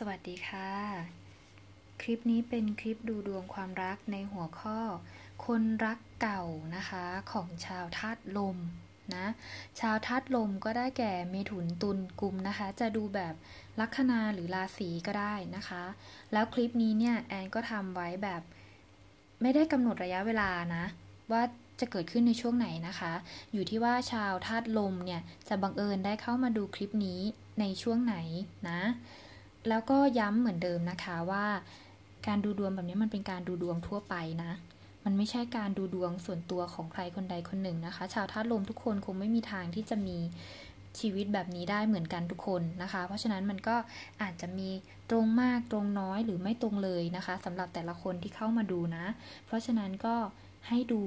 สวัสดีค่ะ คลิปนี้เป็นคลิปดูดวงความรักในหัวข้อ คนรักเก่านะคะของชาวธาตุลมนะชาวธาตุลมก็ได้แก่เมถุนตุลกุมนะคะ จะดูแบบลัคนาหรือราศีก็ได้นะคะ แล้วคลิปนี้เนี่ยแอนก็ทำไว้แบบ ไม่ได้กำหนดระยะเวลานะ ว่าจะเกิดขึ้นในช่วงไหนนะคะ อยู่ที่ว่าชาวธาตุลมเนี่ยจะบังเอิญได้เข้ามาดูคลิปนี้ในช่วงไหนนะ แล้วก็ย้ำเหมือนเดิมนะคะว่า การดูดวงแบบนี้มันเป็นการดูดวงทั่วไปนะ มันไม่ใช่การดูดวงส่วนตัวของใครคนใดคนหนึ่งนะคะ ชาวธาตุลมทุกคนคงไม่มีทางที่จะมีชีวิตแบบนี้ได้เหมือนกันทุกคนนะคะ เพราะฉะนั้นมันก็อาจจะมีตรงมากตรงน้อยหรือไม่ตรงเลยนะคะสำหรับแต่ละคนที่เข้ามาดูนะ เพราะฉะนั้นก็ให้ดู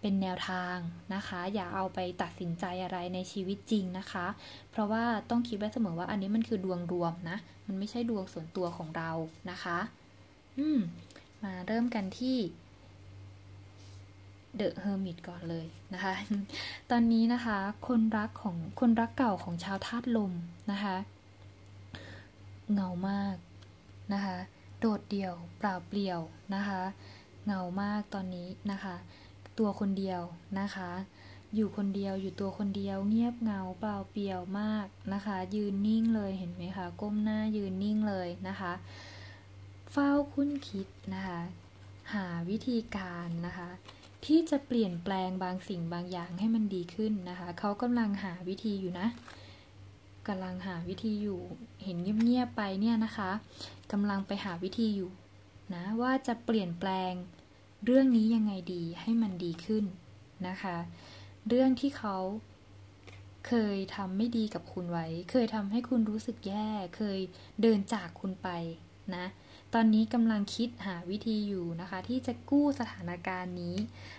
เป็นแนวทางนะคะ อย่าเอาไปตัดสินใจอะไรในชีวิตจริงนะคะ เพราะว่าต้องคิดไว้เสมอว่าอันนี้มันคือดวงรวมนะ มันไม่ใช่ดวงส่วนตัวของเรานะคะ อืม มาเริ่มกันที่เดอะเฮอร์มิตก่อนเลยนะคะ ตอนนี้นะคะ คนรักของคนรักเก่าของชาวธาตุลมนะคะเงามากนะคะ โดดเดี่ยวเปล่าเปลี่ยวนะคะเงามากตอนนี้นะคะ ตัวคนเดียวนะคะ อยู่คนเดียวอยู่ตัวคนเดียว เงียบเงาเปล่าเปลี่ยวมากนะคะ ยืนนิ่งเลยเห็นไหมคะ ก้มหน้ายืนนิ่งเลยนะคะ เฝ้าคุ้นคิดนะคะ หาวิธีการนะคะ ที่จะเปลี่ยนแปลงบางสิ่งบางอย่างให้มันดีขึ้นนะคะ เขากำลังหาวิธีอยู่นะกำลังหาวิธีอยู่เห็นเงียบๆไปเนี่ยนะคะกำลังไปหาวิธีอยู่นะว่าจะเปลี่ยนแปลง เรื่องนี้ยังไงดีให้มันดีขึ้นนะคะ เรื่องที่เขาเคยทำไม่ดีกับคุณไว้ เคยทำให้คุณรู้สึกแย่ เคยเดินจากคุณไปนะ ตอนนี้กำลังคิดหาวิธีอยู่นะคะ ที่จะกู้สถานการณ์นี้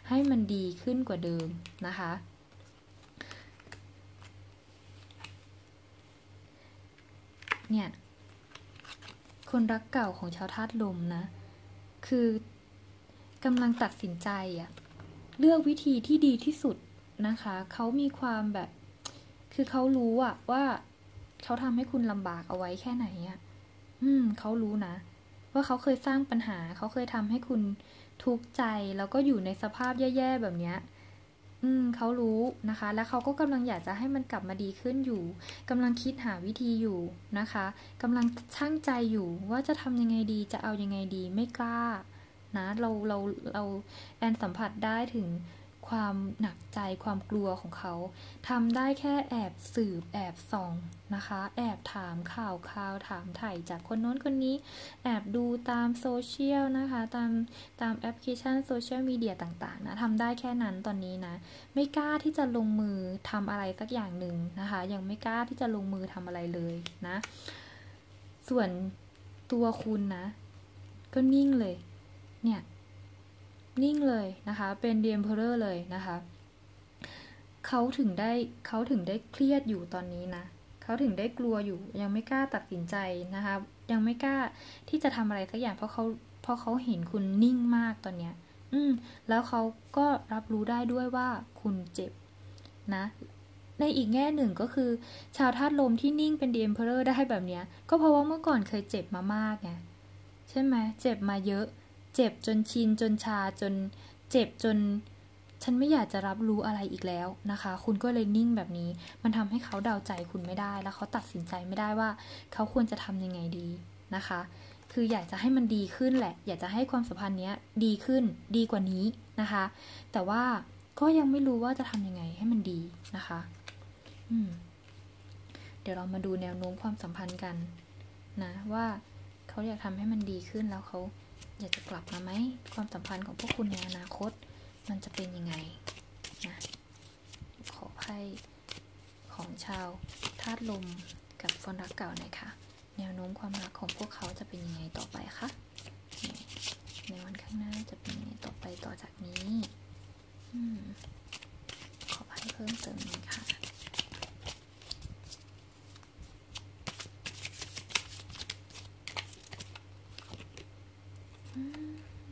ให้มันดีขึ้นกว่าเดิมนะคะ เนี่ย คนรักเก่าของชาวธาตุลมนะ คือ กำลังตัดสินใจอะเลือกวิธีที่ดีที่สุดนะคะ เขามีความแบบ คือเขารู้อะว่าเขาทำให้คุณลำบากเอาไว้แค่ไหนอะอืม เขารู้นะ ว่าเขาเคยสร้างปัญหา เขาเคยทำให้คุณทุกข์ใจ แล้วก็อยู่ในสภาพแย่ๆแบบเนี้ยอืมเขารู้นะคะ แล้วเขาก็กำลังอยากจะให้มันกลับมาดีขึ้นอยู่กำลังคิดหาวิธีอยู่นะคะกำลังช่างใจอยู่ว่าจะทำยังไงดีจะเอายังไงดีไม่กล้า นะเราเราเราแอนสัมผัสได้ถึงความหนักใจความกลัวของเขาทำได้แค่แอบสืบแอบส่องนะคะ แอบถามข่าวข่าวถามไถ่จากคนโน้นคนนี้ แอบดูตามโซเชียลนะคะ ตามตามแอปพลิเคชันโซเชียลมีเดียต่างๆนะทำได้แค่นั้นตอนนี้นะ ไม่กล้าที่จะลงมือทำอะไรสักอย่างหนึ่งนะคะ ยังไม่กล้าที่จะลงมือทำอะไรเลยนะ ส่วนตัวคุณนะ ก็นิ่งเลย เนี่ย นิ่งเลยนะคะ เป็นเดียมเพลอร์เลยนะคะเขาถึงได้เขาถึงได้เครียดอยู่ตอนนี้นะเขาถึงได้กลัวอยู่ยังไม่กล้าตัดสินใจนะคะ ยังไม่กล้าที่จะทำอะไรสักอย่างเพราะเขาเพราะเขาเห็นคุณนิ่งมากตอนเนี้ย อืม แล้วเขาก็รับรู้ได้ด้วยว่าคุณเจ็บนะ ในอีกแง่หนึ่งก็คือ ชาวธาตุลมที่นิ่งเป็นเดียมเพลอร์ได้แบบเนี้ย ก็เพราะว่าเมื่อก่อนเคยเจ็บมามากไงใช่ไหมเจ็บมาเยอะ เจ็บจนชินจนชาจนเจ็บจน ฉันไม่อยากจะรับรู้อะไรอีกแล้วนะคะ คุณก็เลยนิ่งแบบนี้ มันทำให้เขาเดาใจคุณไม่ได้ แล้วเขาตัดสินใจไม่ได้ว่า เขาควรจะทำยังไงดีนะคะ คืออยากจะให้มันดีขึ้นแหละ อยากจะให้ความสัมพันธ์นี้ดีขึ้นดีกว่านี้นะคะ แต่ว่าก็ยังไม่รู้ว่าจะทำยังไงให้มันดีนะคะ อืม เดี๋ยวเรามาดูแนวโน้มความสัมพันธ์กันนะว่าเขาอยากทำให้มันดีขึ้นแล้วเขา อยากจะกลับมาไหมความสัมพันธ์ของพวกคุณในอนาคต มันจะเป็นยังไงนะขอไพ่ของชาวธาตุลมกับฟอนรักเก่าหน่อยค่ะ แนวโน้มความรักของพวกเขาจะเป็นยังไงต่อไปคะในวันข้างหน้าจะเป็นยังไงต่อไปต่อจากนี้อขอไพ่เพิ่มเติมหน่อยค่ะ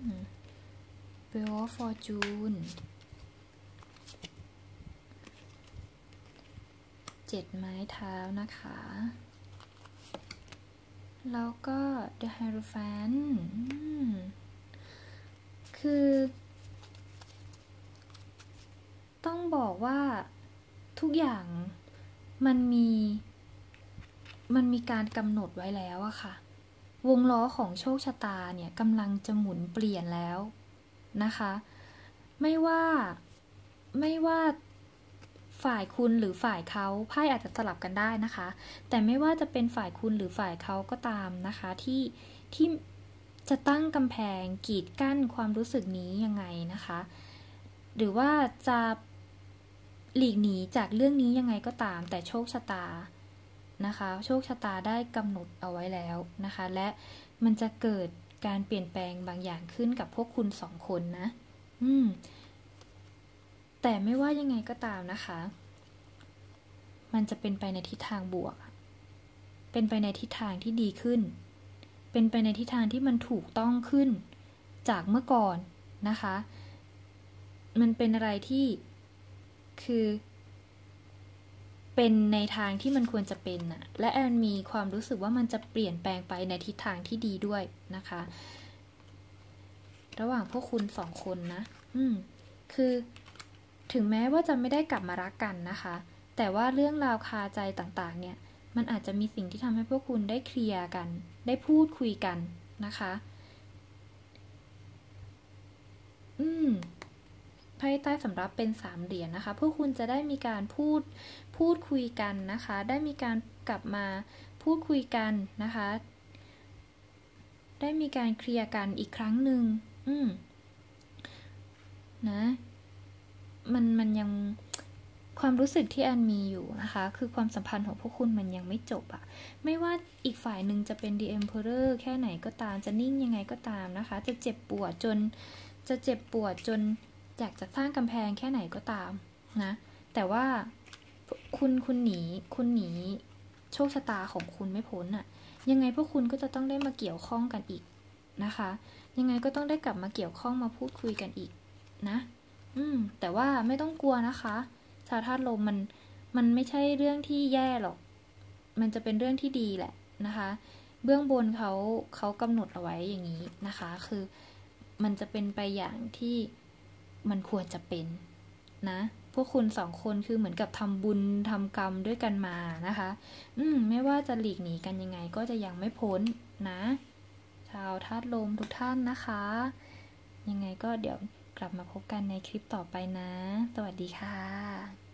เ Wheel of Fortune เจ็ดไม้เท้านะคะ แล้วก็ The Hierophant คือ ต้องบอกว่าทุกอย่างมันมี มันมีการกำหนดไว้แล้วอะค่ะ วงล้อของโชคชะตาเนี่ยกำลังจะหมุนเปลี่ยนแล้ว นะคะ ไม่ว่าไม่ว่าฝ่ายคุณหรือฝ่ายเขาไพ่อาจจะสลับกันได้นะคะ แต่ไม่ว่าจะเป็นฝ่ายคุณหรือฝ่ายเขาก็ตามนะคะที่ที่จะตั้งกำแพงกีดกั้นความรู้สึกนี้ยังไงนะคะ หรือว่าจะหลีกหนีจากเรื่องนี้ยังไงก็ตาม แต่โชคชะตานะคะ โชคชะตาได้กำหนดเอาไว้แล้วนะคะ และมันจะเกิด การเปลี่ยนแปลงบางอย่างขึ้นกับพวกคุณสองคนนะ อืม แต่ไม่ว่ายังไงก็ตามนะคะ มันจะเป็นไปในทิศทางบวก เป็นไปในทิศทางที่ดีขึ้น เป็นไปในทิศทางที่มันถูกต้องขึ้น จากเมื่อก่อนนะคะ มันเป็นอะไรที่คือ เป็นในทางที่มันควรจะเป็นนะและแอนมีความรู้สึกว่ามันจะเปลี่ยนแปลงไปในทิศทางที่ดีด้วยนะคะ ระหว่างพวกคุณสองคนนะ อืม คือถึงแม้ว่าจะไม่ได้กลับมารักกันนะคะ แต่ว่าเรื่องราวคาใจต่างๆ เนี่ย มันอาจจะมีสิ่งที่ทำให้พวกคุณได้เคลียร์กัน ได้พูดคุยกันนะคะ อืมไพ่ใต้สำรับเป็นสามเหรียญนะคะ พวกคุณจะได้มีการพูด พูดคุยกันนะคะ ได้มีการกลับมาพูดคุยกันนะคะ ได้มีการเคลียร์กันอีกครั้งหนึ่งอืมนะมันมันยังความรู้สึกที่แอนมีอยู่นะคะ คือความสัมพันธ์ของพวกคุณมันยังไม่จบอะไม่ว่าอีกฝ่ายหนึ่งจะเป็น The Emperor แค่ไหนก็ตามจะนิ่งยังไงก็ตามนะคะ จะเจ็บปวดจนจะเจ็บปวดจนอยากจะสร้างกำแพงแค่ไหนก็ตามนะ แต่ว่า คุณคุณหนี คุณหนี โชคชะตาของคุณไม่พ้นอะยังไงพวกคุณก็จะต้องได้มาเกี่ยวข้องกันอีกนะคะ ยังไงก็ต้องได้กลับมาเกี่ยวข้องมาพูดคุยกันอีกนะ อืม แต่ว่าไม่ต้องกลัวนะคะชาวธาตุลมมันมันไม่ใช่เรื่องที่แย่หรอก มันจะเป็นเรื่องที่ดีแหละนะคะ เบื้องบนเขาเขากำหนดเอาไว้อย่างนี้นะคะ คือมันจะเป็นไปอย่างที่มันควรจะเป็นนะ วกคุณสองคนคือเหมือนกับทำบุญทำกรรมด้วยกันมานะคะ อืมไม่ว่าจะหลีกหนีกันยังไงก็จะยังไม่พ้นนะ ชาวธาตุลมทุกท่านนะคะ ยังไงก็เดี๋ยวกลับมาพบกันในคลิปต่อไปนะ สวัสดีค่ะ